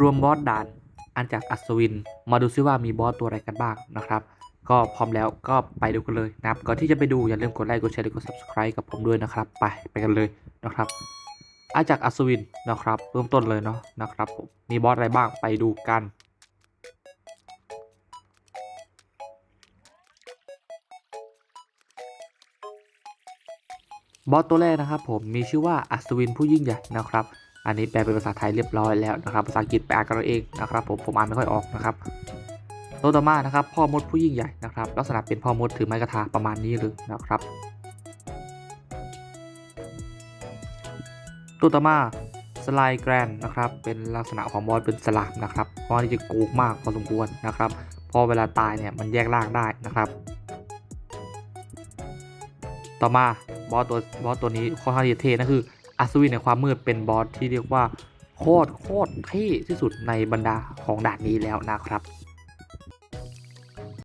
รวมบอสด่านอันจากอัศวิน มาดูซิว่ามีบอสตัวอะไรกันบ้างนะครับ ก็พร้อมแล้วก็ไปดูกันเลยนะครับ ก่อนที่จะไปดูอย่าลืมกดไลค์กดแชร์และกด subscribe กับผมด้วยนะครับ ไปไปกันเลยนะครับอาจากอัศวินนะครับเริ่มต้นเลยเนาะนะครับผมมีบอสอะไรบ้างไปดูกันบอสตัวแรกนะครับผมมีชื่อว่าอัศวินผู้ยิ่งใหญ่นะครับ อันนี้แปลเป็นภาษาไทยเรียบร้อยแล้วนะครับ ภาษาอังกฤษไปอ่านกันเอาเองนะครับ ผมผมอ่านไม่ค่อยออกนะครับตัวต่อมานะครับ พ่อมดผู้ยิ่งใหญ่นะครับ ลักษณะเป็นพ่อมดถือไม้กระทาประมาณนี้เลยนะครับตัวต่อมาสไลแกรนนะครับ เป็นลักษณะของบอสเป็นสลามนะครับเพราะนี่จะโกงมากพอสมควรนะครับพอเวลาตายเนี่ยมันแยกร่างได้นะครับ ต่อมาบอสตัวบอสตัวนี้ค่อนข้าที่จะเท่นั่นคือ อัศวินในความมืดเป็นบอสที่เรียกว่าโคตรโคตรเท่ที่สุดในบรรดาของด่านนี้แล้วนะครับ